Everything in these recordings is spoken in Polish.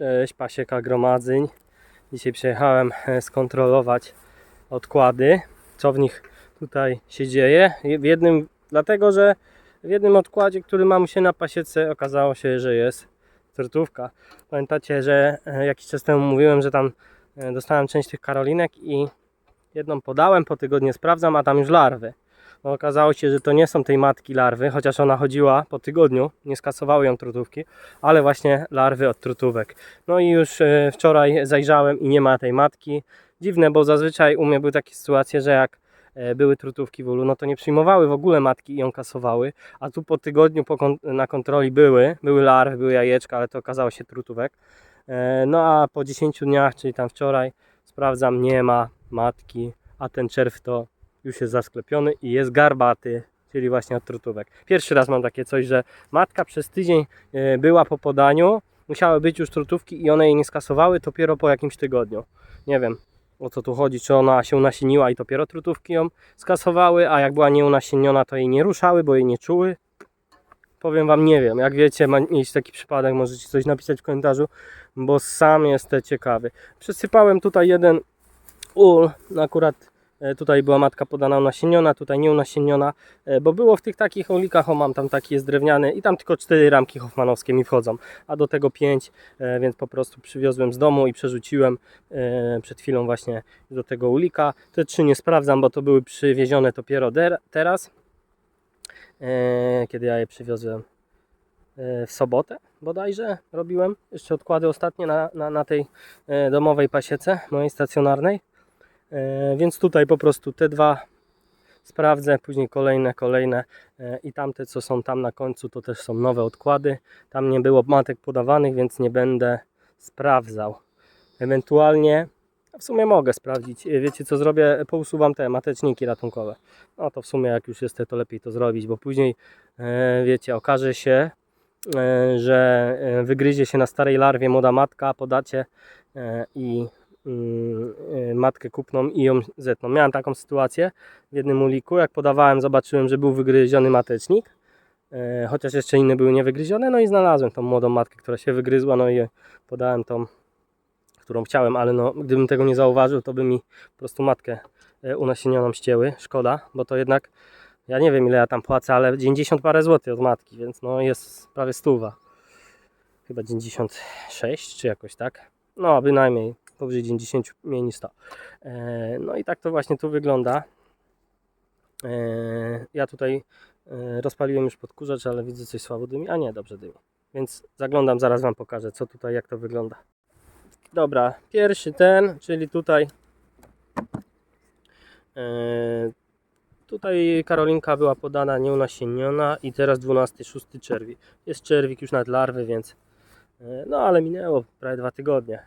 Cześć, pasieka gromadzeń. Dzisiaj przyjechałem e, skontrolować odkłady, co w nich tutaj się dzieje. W jednym, dlatego że w jednym odkładzie, który mam się na pasiece, okazało się, że jest tortówka. Pamiętacie, że e, jakiś czas temu mówiłem, że tam e, dostałem część tych karolinek i jedną podałem, po tygodniu sprawdzam, a tam już larwy. Okazało się, że to nie są tej matki larwy, chociaż ona chodziła po tygodniu, nie skasowały ją trutówki, ale właśnie larwy od trutówek. No i już e, wczoraj zajrzałem i nie ma tej matki. Dziwne, bo zazwyczaj u mnie były takie sytuacje, że jak e, były trutówki w ulu, no to nie przyjmowały w ogóle matki i ją kasowały, a tu po tygodniu po kon- na kontroli były, były larwy, były jajeczka, ale to okazało się trutówek. E, No a po 10 dniach, czyli tam wczoraj, sprawdzam, nie ma matki, a ten czerw to już jest zasklepiony i jest garbaty, czyli właśnie od trutówek. Pierwszy raz mam takie coś, że matka przez tydzień e, była po podaniu, musiały być już trutówki i one jej nie skasowały dopiero po jakimś tygodniu. Nie wiem o co tu chodzi, czy ona się unasieniła i dopiero trutówki ją skasowały, a jak była nieunasieniona to jej nie ruszały, bo jej nie czuły. Powiem Wam, nie wiem. Jak wiecie, mieć taki przypadek, możecie coś napisać w komentarzu, bo sam jestem ciekawy. Przesypałem tutaj jeden ul, akurat tutaj była matka podana unasieniona, tutaj nie unasieniona, e, bo było w tych takich ulikach, o mam tam taki jest drewniany i tam tylko cztery ramki hoffmanowskie mi wchodzą, a do tego pięć, e, więc po prostu przywiozłem z domu i przerzuciłem e, przed chwilą właśnie do tego ulika. Te trzy nie sprawdzam, bo to były przywiezione dopiero teraz, e, kiedy ja je przywiozłem e, w sobotę bodajże robiłem jeszcze odkłady ostatnie na, na, na tej e, domowej pasiece mojej stacjonarnej E, Więc tutaj po prostu te dwa sprawdzę, później kolejne, kolejne e, i tamte co są tam na końcu to też są nowe odkłady. Tam nie było matek podawanych, więc nie będę sprawdzał. Ewentualnie w sumie mogę sprawdzić. E, Wiecie co zrobię? Pousuwam te mateczniki ratunkowe. No to w sumie jak już jest to lepiej to zrobić, bo później e, wiecie, okaże się, e, że e, wygryzie się na starej larwie młoda matka, podacie e, i matkę kupną i ją zetną. Miałem taką sytuację w jednym uliku, jak podawałem, zobaczyłem, że był wygryziony matecznik, e, chociaż jeszcze inne były niewygryzione, no i znalazłem tą młodą matkę, która się wygryzła, no i podałem tą, którą chciałem, ale no, gdybym tego nie zauważył, to by mi po prostu matkę e, unasienioną ścięły, szkoda, bo to jednak, ja nie wiem ile ja tam płacę, ale 90 parę złotych od matki, więc no jest prawie stuwa. Chyba 96 czy jakoś tak. No bynajmniej powyżej 90 mniej niż 100. E, No i tak to właśnie tu wygląda. E, Ja tutaj e, rozpaliłem już podkurzacz, ale widzę coś słabo dymi. A nie, dobrze dymi. Więc zaglądam, zaraz Wam pokażę, co tutaj, jak to wygląda. Dobra, pierwszy ten, czyli tutaj e, Tutaj Karolinka była podana nieunasieniona i teraz 12, 6 czerwi. Jest czerwik już nad larwy, więc no ale minęło prawie dwa tygodnie.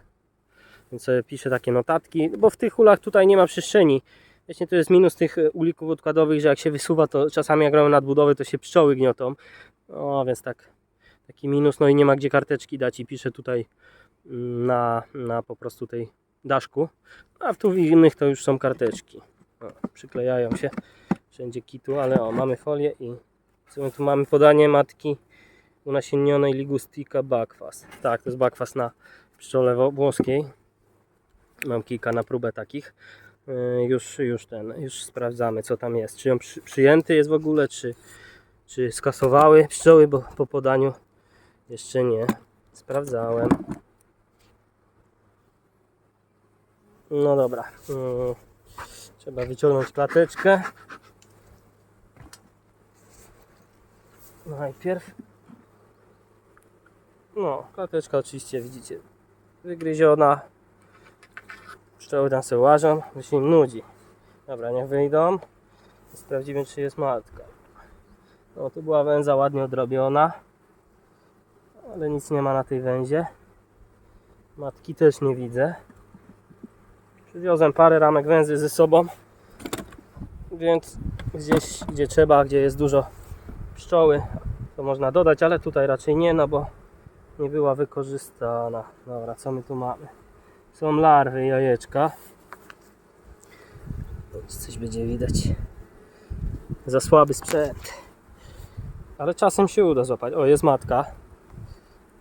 Więc sobie piszę takie notatki, bo w tych ulach tutaj nie ma przestrzeni. Właśnie to jest minus tych e, ulików odkładowych, że jak się wysuwa, to czasami jak robią nadbudowy, to się pszczoły gniotą. No więc tak, taki minus, no i nie ma gdzie karteczki dać i piszę tutaj mm, na, na po prostu tej daszku. A w tu w innych to już są karteczki. O, przyklejają się wszędzie kitu, ale o, mamy folię i co tu mamy? Podanie matki unasienionej ligustica bakwas. Tak, to jest bakwas na pszczole włoskiej. Mam kilka na próbę takich. Yy, Już, już ten, już sprawdzamy co tam jest. Czy przy, przyjęty jest w ogóle, czy, czy skasowały pszczoły, bo po podaniu jeszcze nie. Sprawdzałem. No dobra. Yy, Trzeba wyciągnąć klateczkę. Najpierw. No, klateczka oczywiście widzicie wygryziona. Pszczoły tam sobie łażą, się im nudzi. Dobra, niech wyjdą. Sprawdzimy czy jest matka. No tu była węza ładnie odrobiona. Ale nic nie ma na tej węzie. Matki też nie widzę. Przywiozłem parę ramek węzy ze sobą. Więc gdzieś gdzie trzeba, gdzie jest dużo pszczoły, to można dodać, ale tutaj raczej nie, no bo nie była wykorzystana. Dobra, co my tu mamy? Są larwy i jajeczka. Coś będzie widać. Za słaby sprzęt. Ale czasem się uda złapać. O, jest matka.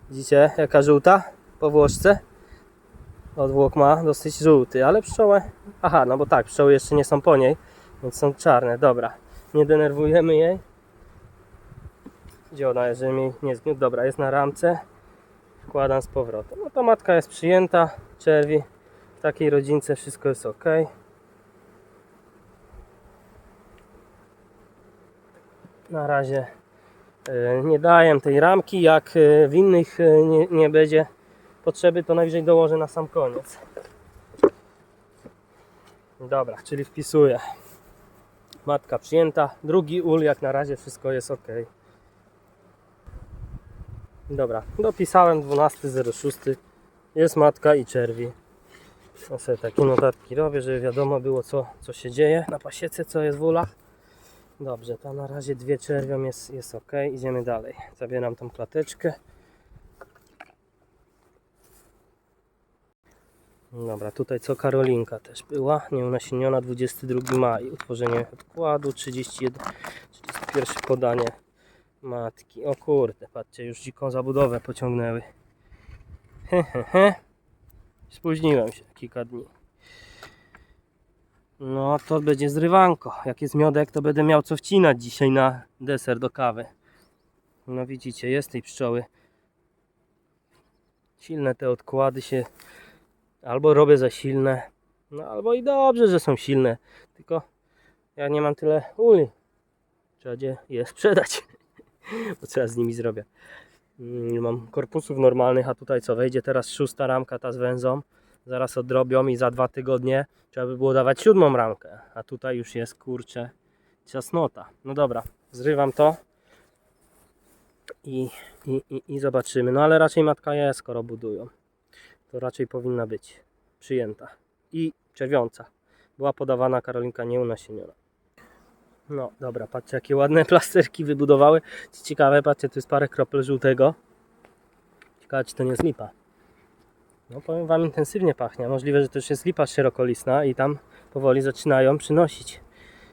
Widzicie, jaka żółta? powłoczce. Odwłok ma dosyć żółty, ale pszczoły... Aha, no bo tak, pszczoły jeszcze nie są po niej, więc są czarne. Dobra, nie denerwujemy jej. Gdzie ona jest, żeby mi nie zgniótł? Dobra, jest na ramce. Wkładam z powrotem. No to matka jest przyjęta, czerwi. W takiej rodzince wszystko jest ok. Na razie e, nie daję tej ramki. Jak e, w innych e, nie, nie będzie potrzeby, to najwyżej dołożę na sam koniec. Dobra, czyli wpisuję. Matka przyjęta. Drugi ul, jak na razie wszystko jest ok. Dobra, dopisałem 12.06. Jest matka i czerwi. Ja sobie takie notatki robię, żeby wiadomo było co, co się dzieje na pasiece, co jest w ulach. Dobrze, to na razie dwie czerwią jest, jest ok. Idziemy dalej. Zabieram tą klateczkę. Dobra, tutaj co Karolinka też była, nieunasieniona 22 maj, utworzenie odkładu 31, 31 podanie matki. O kurde, patrzcie, już dziką zabudowę pociągnęły. He, he, he. Spóźniłem się kilka dni. No to będzie zrywanko. Jak jest miodek, to będę miał co wcinać dzisiaj na deser do kawy. No widzicie, jest tej pszczoły. Silne te odkłady się albo robię za silne, no albo i dobrze, że są silne. Tylko ja nie mam tyle uli. Trzeba je sprzedać, bo co ja z nimi zrobię. Mm, Nie mam korpusów normalnych, a tutaj co, wejdzie teraz szósta ramka ta z węzą. Zaraz odrobią i za dwa tygodnie trzeba by było dawać siódmą ramkę. A tutaj już jest kurczę ciasnota. No dobra, zrywam to i, i, i, i zobaczymy. No ale raczej matka je, skoro budują to raczej powinna być przyjęta i czerwiąca. Była podawana Karolinka nieunasieniona. No dobra, patrzcie jakie ładne plasterki wybudowały. Ciekawe, patrzcie, tu jest parę kropel żółtego. Ciekawe, czy to nie jest lipa. No powiem Wam, intensywnie pachnie. Możliwe, że to już jest lipa szerokolistna i tam powoli zaczynają przynosić.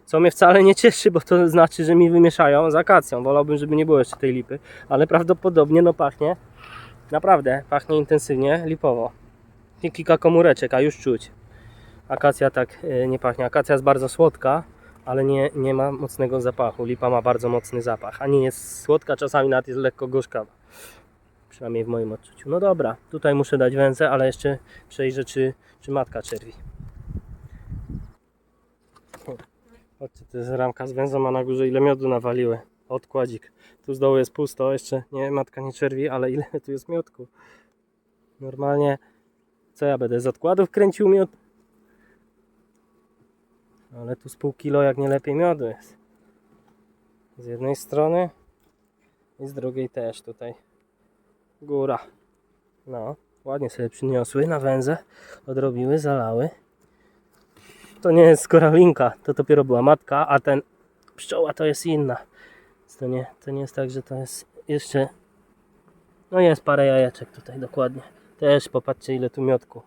Co mnie wcale nie cieszy, bo to znaczy, że mi wymieszają z akacją. Wolałbym, żeby nie było jeszcze tej lipy, ale prawdopodobnie no pachnie Naprawdę, pachnie intensywnie, lipowo. I kilka komóreczek, a już czuć. Akacja tak e, nie pachnie. Akacja jest bardzo słodka, ale nie, nie ma mocnego zapachu. Lipa ma bardzo mocny zapach. A nie jest słodka, czasami nawet jest lekko gorzkawa. Przynajmniej w moim odczuciu. No dobra, tutaj muszę dać węzę, ale jeszcze przejrzę, czy, czy matka czerwi. Chodźcie, to jest ramka z węzą, a na górze ile miodu nawaliły. Odkładzik. Tu z dołu jest pusto, jeszcze nie, matka nie czerwi, ale ile tu jest miodku. Normalnie, co ja będę z odkładów kręcił miód? Ale tu z pół kilo jak nie lepiej miodu jest. Z jednej strony i z drugiej też tutaj. Góra. No, ładnie sobie przyniosły na węzę, odrobiły, zalały. To nie jest koralinka, to dopiero była matka, a ten pszczoła to jest inna. Więc To nie, to nie jest tak, że to jest jeszcze. No jest parę jajeczek tutaj dokładnie. Też popatrzcie ile tu miodku.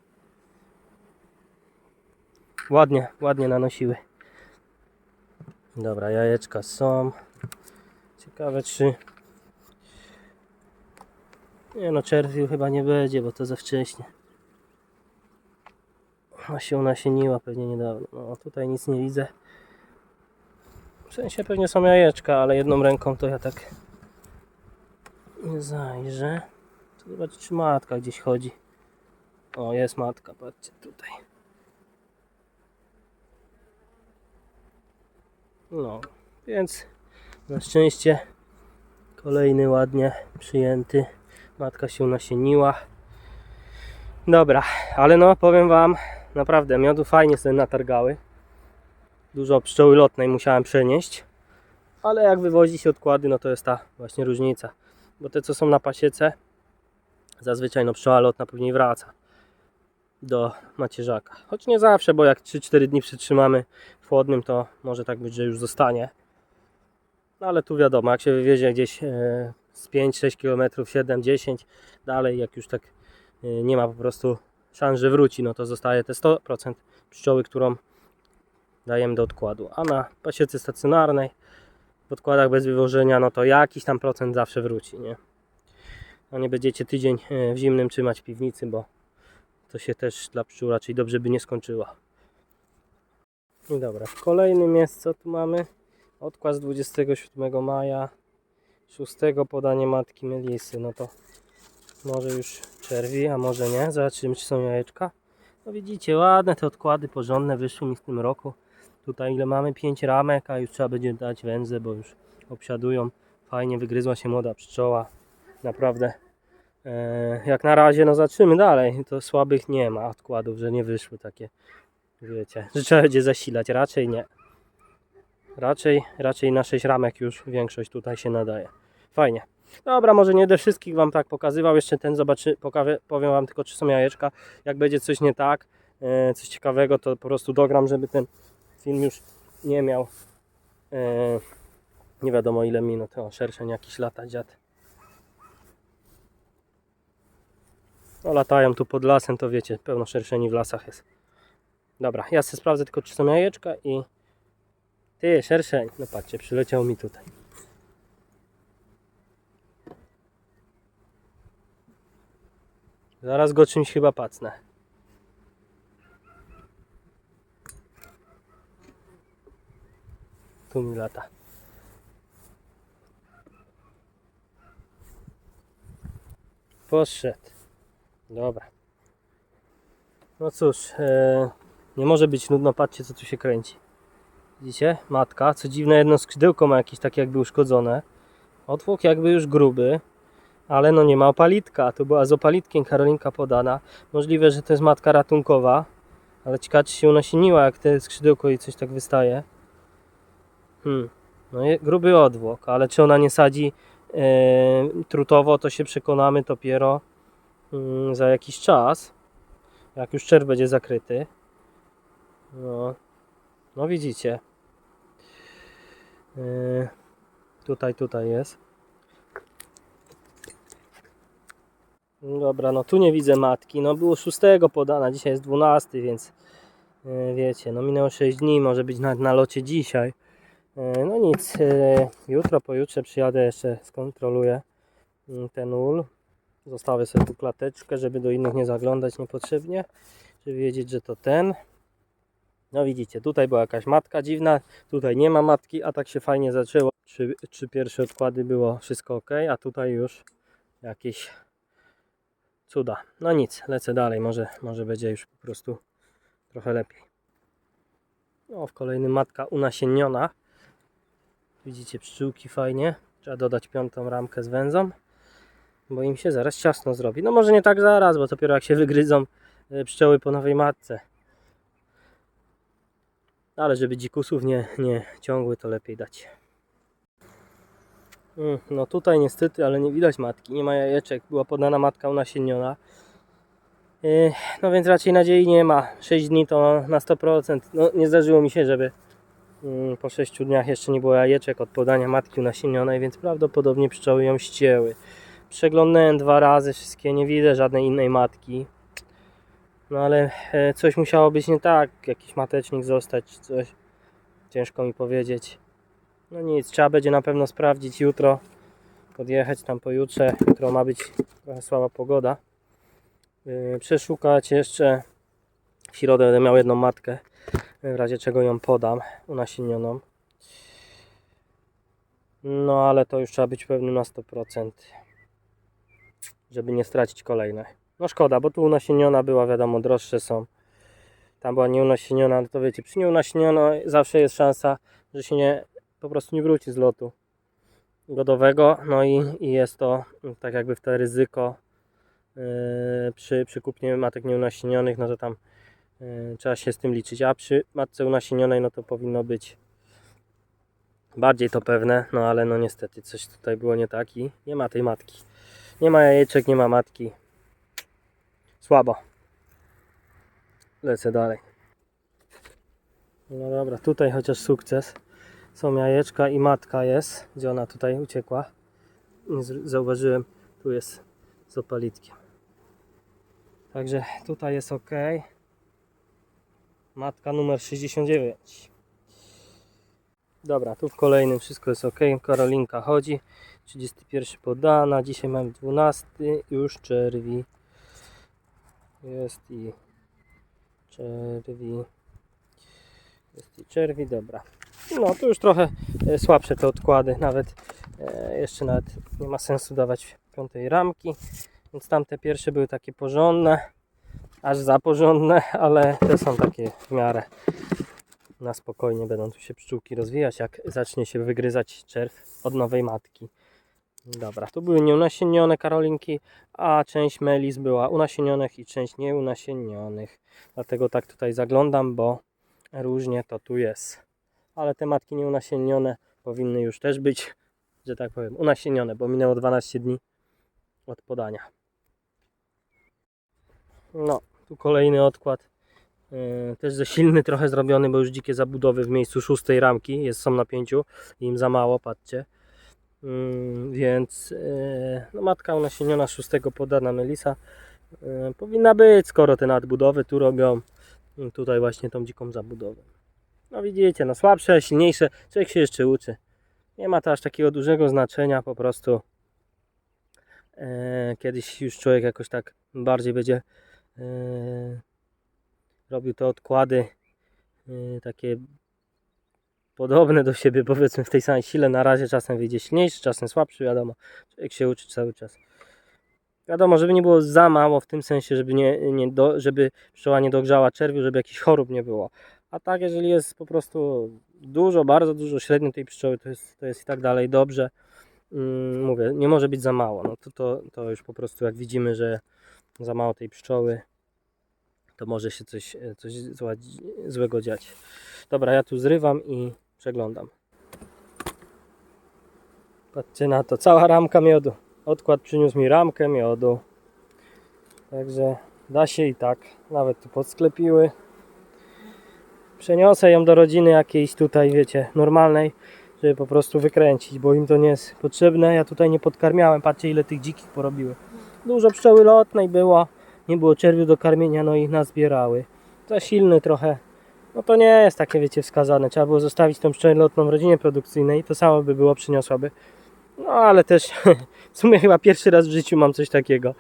Ładnie, ładnie nanosiły. Dobra, jajeczka są. Ciekawe czy. Nie no, czerwiu chyba nie będzie, bo to za wcześnie. Ona się unasieniła pewnie niedawno. No tutaj nic nie widzę. W sensie pewnie są jajeczka, ale jedną ręką to ja tak nie zajrzę. Tu Zobaczcie, czy matka gdzieś chodzi. O, jest matka, patrzcie tutaj. No, więc na szczęście kolejny ładnie przyjęty. Matka się nasieniła. Dobra, ale no powiem Wam, naprawdę miodu fajnie sobie natargały dużo pszczoły lotnej musiałem przenieść. Ale jak wywozi się odkłady, no to jest ta właśnie różnica. Bo te co są na pasiece, zazwyczaj no pszczoła lotna później wraca do macierzaka. Choć nie zawsze, bo jak 3-4 dni przytrzymamy w chłodnym, to może tak być, że już zostanie. No ale tu wiadomo, jak się wywiezie gdzieś e, z 5-6 km, 7-10 dalej, jak już tak e, nie ma po prostu szans, że wróci, no to zostaje te 100% pszczoły, którą dajemy do odkładu. A na pasiece stacjonarnej, w odkładach bez wywożenia, no to jakiś tam procent zawsze wróci, nie? a nie będziecie tydzień e, w zimnym trzymać piwnicy, bo to się też dla pszczół raczej dobrze by nie skończyło. Dobra, w kolejnym jest co tu mamy? Odkład z 27 maja, 6 podanie matki Melisy, no to może już czerwi, a może nie. Zobaczymy czy są jajeczka. No widzicie, ładne te odkłady, porządne wyszły mi w tym roku. Tutaj ile mamy? 5 ramek, a już trzeba będzie dać węzę, bo już obsiadują. Fajnie wygryzła się młoda pszczoła. Naprawdę. E, jak na razie, no zobaczymy dalej. To słabych nie ma odkładów, że nie wyszły takie. Wiecie, że trzeba będzie zasilać. Raczej nie. Raczej, raczej na 6 ramek już większość tutaj się nadaje. Fajnie. Dobra, może nie będę wszystkich Wam tak pokazywał. Jeszcze ten zobaczy, powiem Wam tylko, czy są jajeczka. Jak będzie coś nie tak, e, coś ciekawego, to po prostu dogram, żeby ten film już nie miał e, nie wiadomo ile minut. O, szerszeń jakiś lata dziad. No latają tu pod lasem, to wiecie, pełno szerszeni w lasach jest. Dobra, ja sobie sprawdzę tylko, czy są jajeczka i... Ty, szerszeń, no patrzcie, przyleciał mi tutaj. Zaraz go czymś chyba pacnę. Tu mi lata. Poszedł. Dobra. No cóż, e, nie może być nudno, patrzcie co tu się kręci. Widzicie? Matka, co dziwne jedno skrzydełko ma jakieś takie jakby uszkodzone. Otwór jakby już gruby, ale no nie ma opalitka. Tu była z opalitkiem Karolinka podana. Możliwe, że to jest matka ratunkowa, ale ciekawe się unasieniła jak te skrzydełko i coś tak wystaje. Hmm. No i gruby odwłok, ale czy ona nie sadzi e, trutowo, to się przekonamy dopiero za jakiś czas, jak już czerw będzie zakryty. No, no widzicie. E, tutaj, tutaj jest. Dobra, no tu nie widzę matki. No było 6 podana, dzisiaj jest 12, więc e, wiecie, no minęło 6 dni, może być nawet na locie dzisiaj. E, No nic, jutro, pojutrze przyjadę jeszcze skontroluję mm, ten ul. Zostawię sobie tu klateczkę, żeby do innych nie zaglądać niepotrzebnie, żeby wiedzieć, że to ten. No widzicie, tutaj była jakaś matka dziwna, tutaj nie ma matki, a tak się fajnie zaczęło. Trzy, trzy pierwsze odkłady było wszystko ok, a tutaj już jakieś cuda. No nic, lecę dalej, może, może będzie już po prostu trochę lepiej. No, w kolejnym matka unasienniona. Widzicie pszczółki fajnie. Trzeba dodać piątą ramkę z węzą, bo im się zaraz ciasno zrobi. No może nie tak zaraz, bo dopiero jak się wygryzą e, pszczoły po nowej matce. Ale żeby dzikusów nie, nie ciągły, to lepiej dać. Mm, No tutaj niestety, ale nie widać matki, nie ma jajeczek, była podana matka unasienniona. Yy, No więc raczej nadziei nie ma. 6 dni to na 100%. No nie zdarzyło mi się, żeby mm, po 6 dniach jeszcze nie było jajeczek od podania matki unasienionej, więc prawdopodobnie pszczoły ją ścięły. Przeglądałem dwa razy wszystkie, nie widzę żadnej innej matki. No ale e, coś musiało być nie tak, jakiś matecznik zostać, coś. Ciężko mi powiedzieć. No nic, trzeba będzie na pewno sprawdzić jutro. Podjechać tam pojutrze. Jutro ma być trochę słaba pogoda. Yy, przeszukać jeszcze. W środę będę miał jedną matkę. W razie czego ją podam, unasienioną. No ale to już trzeba być pewnym na 100%. Żeby nie stracić kolejne. No szkoda, bo tu unasieniona była, wiadomo, droższe są. Tam była nieunasieniona, no to wiecie, przy nieunasienionej zawsze jest szansa, że się nie, po prostu nie wróci z lotu godowego. No i, i jest to tak jakby w te ryzyko yy, przy, przy kupnie matek nieunasienionych, no to tam yy, trzeba się z tym liczyć. A przy matce unasienionej, no to powinno być bardziej to pewne, no ale no niestety coś tutaj było nie tak i nie ma tej matki. Nie ma jajeczek, nie ma matki. Słabo. Lecę dalej. No dobra, tutaj chociaż sukces. Są jajeczka i matka jest. Gdzie ona tutaj uciekła? Zauważyłem. Tu jest z opalitkiem. Także tutaj jest ok. Matka numer 69. Dobra, tu w kolejnym wszystko jest ok. Karolinka chodzi. 31 podana, dzisiaj mamy 12, już czerwi. Jest i czerwi. Jest i czerwi, dobra. No to już trochę e, słabsze te odkłady, nawet e, jeszcze nawet nie ma sensu dawać piątej ramki, więc tamte pierwsze były takie porządne, aż za porządne, ale te są takie w miarę na spokojnie będą tu się pszczółki rozwijać, jak zacznie się wygryzać czerw od nowej matki. Dobra, tu były nieunasiennione karolinki, a część melis była unasienionych i część nieunasienionych. Dlatego tak tutaj zaglądam, bo różnie to tu jest. Ale te matki nieunasiennione powinny już też być, że tak powiem, unasiennione, bo minęło 12 dni od podania. No, tu kolejny odkład. Yy, też ze silny trochę zrobiony, bo już dzikie zabudowy w miejscu szóstej ramki jest, są na pięciu i im za mało, patrzcie. Mm, więc yy, no matka unasieniona szóstego podana Melisa yy, powinna być, skoro te nadbudowy tu robią. Yy, Tutaj właśnie tą dziką zabudowę. No widzicie, no słabsze, silniejsze, człowiek się jeszcze uczy. Nie ma to aż takiego dużego znaczenia, po prostu e, kiedyś już człowiek jakoś tak bardziej będzie e, robił te odkłady e, takie podobne do siebie, powiedzmy w tej samej sile. Na razie czasem wyjdzie silniejszy, czasem słabszy, wiadomo. Człowiek się uczy cały czas. Wiadomo, żeby nie było za mało w tym sensie, żeby, nie, nie do, żeby pszczoła nie dogrzała czerwiu, żeby jakichś chorób nie było. A tak, jeżeli jest po prostu dużo, bardzo dużo średnio tej pszczoły, to jest, to jest i tak dalej dobrze. Mm, mówię, nie może być za mało. No to, to, to już po prostu jak widzimy, że za mało tej pszczoły, to może się coś, coś złego dziać. Dobra, ja tu zrywam i przeglądam. Patrzcie na to, cała ramka miodu. Odkład przyniósł mi ramkę miodu. Także da się i tak. Nawet tu podsklepiły. Przeniosę ją do rodziny jakiejś tutaj, wiecie, normalnej, żeby po prostu wykręcić, bo im to nie jest potrzebne. Ja tutaj nie podkarmiałem, patrzcie ile tych dzikich porobiły. Dużo pszczoły lotnej było, nie było czerwiu do karmienia, no i nazbierały. Za silny trochę, no to nie jest takie, wiecie, wskazane. Trzeba było zostawić tą pszczołę lotną w rodzinie produkcyjnej, to samo by było, przyniosłaby. No ale też w sumie chyba pierwszy raz w życiu mam coś takiego.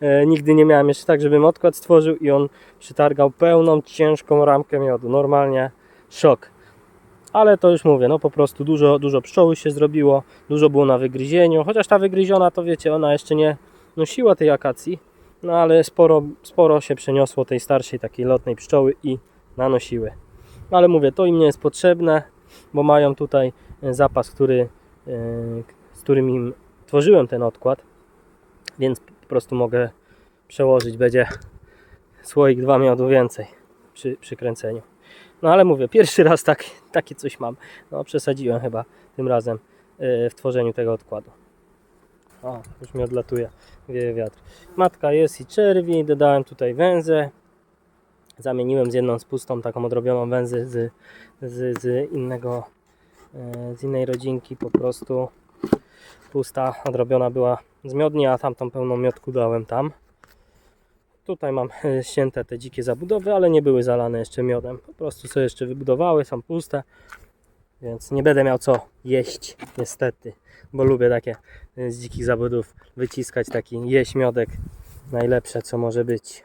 E, nigdy nie miałem jeszcze tak, żebym odkład stworzył i on przytargał pełną, ciężką ramkę miodu. Normalnie szok. Ale to już mówię, no po prostu dużo, dużo pszczoły się zrobiło, dużo było na wygryzieniu. Chociaż ta wygryziona to wiecie, ona jeszcze nie nosiła tej akacji, no ale sporo, sporo się przeniosło tej starszej takiej lotnej pszczoły i nanosiły. Ale mówię, to im nie jest potrzebne, bo mają tutaj e, zapas, który, e, z którym im tworzyłem ten odkład, więc po prostu mogę przełożyć, będzie słoik dwa miodu więcej przy, przy kręceniu. No ale mówię, pierwszy raz tak, takie coś mam. No przesadziłem chyba tym razem e, w tworzeniu tego odkładu. O, już mi odlatuje, wieje wiatr. Matka jest i czerwi, dodałem tutaj węzę. Zamieniłem z jedną z pustą, taką odrobioną węzę z, z, z innego, e, z innej rodzinki po prostu. Pusta, odrobiona była z miodni, a tamtą pełną miodku dałem tam. Tutaj mam e, ścięte te dzikie zabudowy, ale nie były zalane jeszcze miodem. Po prostu sobie jeszcze wybudowały, są puste. Więc nie będę miał co jeść, niestety. Bo lubię takie e, z dzikich zabudów wyciskać taki jeść miodek. Najlepsze co może być.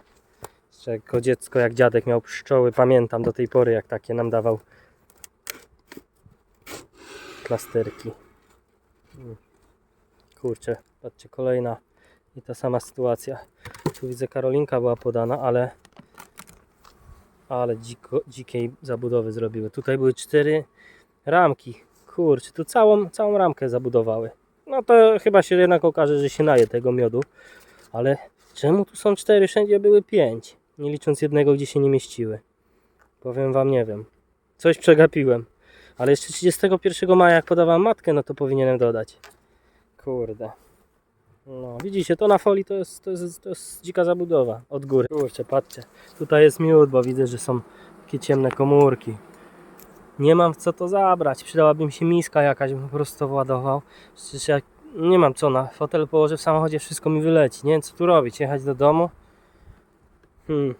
Jeszcze jako dziecko, jak dziadek miał pszczoły, pamiętam do tej pory, jak takie nam dawał plasterki. Mm. Kurczę, patrzcie, kolejna i ta sama sytuacja. Tu widzę Karolinka była podana, ale ale dziko, dzikiej zabudowy zrobiły. Tutaj były cztery ramki. Kurczę, tu całą, całą ramkę zabudowały. No to chyba się jednak okaże, że się naje tego miodu. Ale czemu tu są cztery? Wszędzie były pięć. Nie licząc jednego, gdzie się nie mieściły. Powiem wam, nie wiem. Coś przegapiłem. Ale jeszcze 31 maja, jak podawałem matkę, no to powinienem dodać. Kurde. No, widzicie, to na folii to jest, to jest, to jest dzika zabudowa od góry. Kurczę, patrzcie. Tutaj jest miód, bo widzę, że są takie ciemne komórki. Nie mam co to zabrać. Przydałaby mi się miska jakaś, bym po prostu władował. Przecież nie mam co na fotel położę w samochodzie, wszystko mi wyleci. Nie wiem co tu robić. Jechać do domu. Hmm.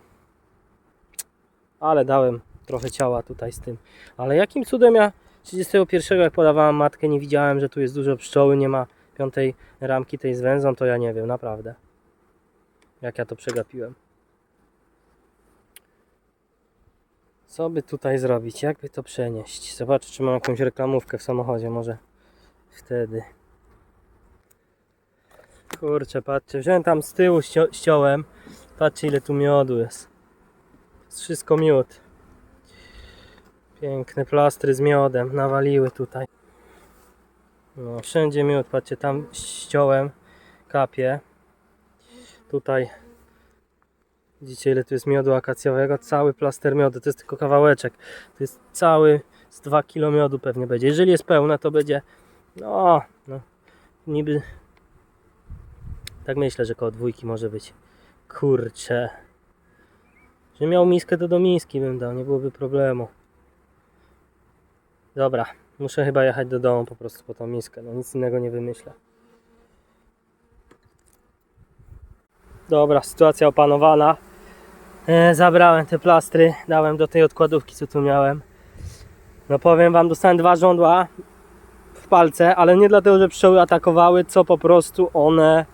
Ale dałem trochę ciała tutaj z tym. Ale jakim cudem ja 31 jak podawałem matkę, nie widziałem, że tu jest dużo pszczoły, nie ma piątej ramki tej z węzą, to ja nie wiem, naprawdę. Jak ja to przegapiłem. Co by tutaj zrobić? Jak by to przenieść? Zobaczę, czy mam jakąś reklamówkę w samochodzie, może wtedy. Kurczę, patrzcie, wziąłem tam z tyłu, ścio-. Patrzcie, ile tu miodu jest. Jest wszystko miód. Piękne plastry z miodem nawaliły tutaj. No, wszędzie miód, patrzcie, tam ściąłem, kapie. Tutaj widzicie ile tu jest miodu akacjowego, cały plaster miodu, to jest tylko kawałeczek. To jest cały z 2 kg miodu pewnie będzie. Jeżeli jest pełne, to będzie no, no niby tak myślę, że koło dwójki może być. Kurczę. Że miał miskę, to do miski bym dał, nie byłoby problemu. Dobra, muszę chyba jechać do domu po prostu po tą miskę, no nic innego nie wymyślę. Dobra, sytuacja opanowana. E, zabrałem te plastry, dałem do tej odkładówki, co tu miałem. No powiem wam, dostałem dwa żądła w palce, ale nie dlatego, że pszczoły atakowały, co po prostu one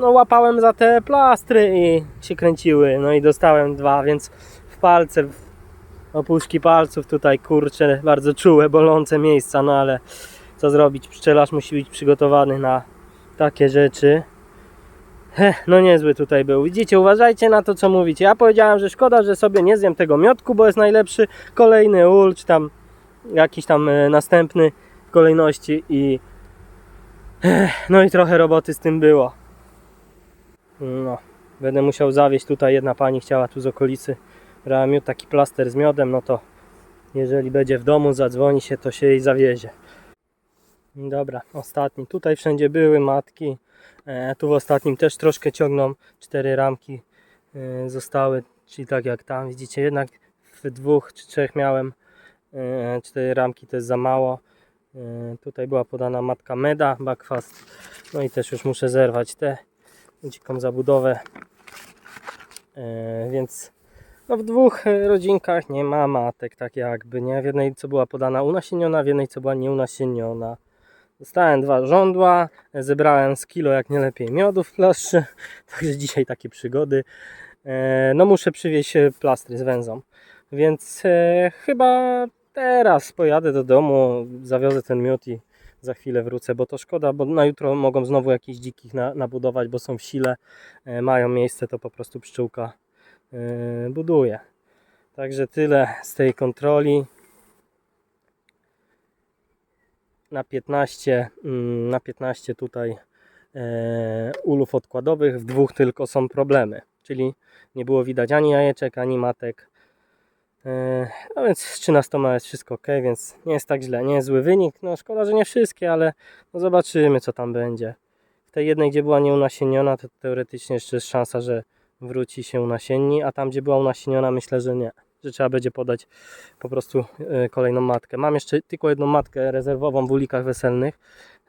no łapałem za te plastry i się kręciły, no i dostałem dwa, więc w palce, w opuszki palców tutaj, kurczę, bardzo czułe, bolące miejsca, no ale co zrobić, pszczelarz musi być przygotowany na takie rzeczy. Heh, no niezły tutaj był. Widzicie, uważajcie na to, co mówicie. Ja powiedziałem, że szkoda, że sobie nie zjem tego miotku, bo jest najlepszy. Kolejny ul, czy tam jakiś tam e, następny w kolejności i no i trochę roboty z tym było. No, będę musiał zawieźć tutaj. Jedna pani chciała tu z okolicy brała miód, taki plaster z miodem, no to jeżeli będzie w domu, zadzwoni się, to się jej zawiezie. Dobra, ostatni. Tutaj wszędzie były matki. E, tu w ostatnim też troszkę ciągną. Cztery ramki e, zostały, czyli tak jak tam. Widzicie, jednak w dwóch czy trzech miałem e, cztery ramki, to jest za mało. E, tutaj była podana matka meda, backfast. No i też już muszę zerwać tę dziką zabudowę. E, więc no w dwóch rodzinkach nie ma matek, tak jakby, nie? W jednej co była podana unasieniona, w jednej co była nieunasieniona. Dostałem dwa żądła, zebrałem z kilo jak nie lepiej miodu w plaszczy, także dzisiaj takie przygody. E, no muszę przywieźć plastry z węzą, więc chyba teraz pojadę do domu, zawiozę ten miód i za chwilę wrócę, bo to szkoda, bo na jutro mogą znowu jakichś dzikich na, nabudować, bo są w sile, e, mają miejsce, to po prostu pszczółka e, buduje. Także tyle z tej kontroli. Na 15, mm, na 15 tutaj e, ulów odkładowych, w dwóch tylko są problemy, czyli nie było widać ani jajeczek, ani matek. E, No więc z 13 jest wszystko ok, więc nie jest tak źle, nie jest zły wynik. No szkoda, że nie wszystkie, ale no zobaczymy co tam będzie. W tej jednej, gdzie była nieunasieniona, to teoretycznie jeszcze jest szansa, że wróci się unasienni, a tam, gdzie była unasieniona, myślę, że nie. Że trzeba będzie podać po prostu e, kolejną matkę. Mam jeszcze tylko jedną matkę rezerwową w ulikach weselnych,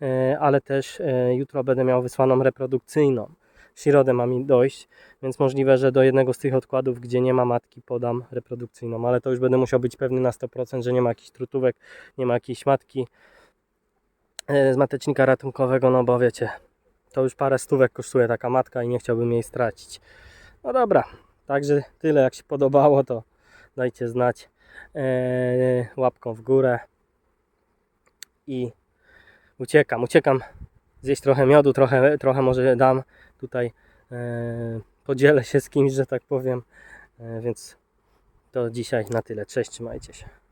e, ale też jutro będę miał wysłaną reprodukcyjną. Środę ma mi dojść, więc możliwe, że do jednego z tych odkładów, gdzie nie ma matki, podam reprodukcyjną, ale to już będę musiał być pewny na 100%, że nie ma jakichś trutówek, nie ma jakiejś matki e, z matecznika ratunkowego, no bo wiecie, to już parę stówek kosztuje taka matka i nie chciałbym jej stracić. No dobra, także tyle jak się podobało, to dajcie znać e, łapką w górę i uciekam, uciekam zjeść trochę miodu, trochę, trochę może dam tutaj, e, podzielę się z kimś, że tak powiem, e, więc to dzisiaj na tyle. Cześć, trzymajcie się.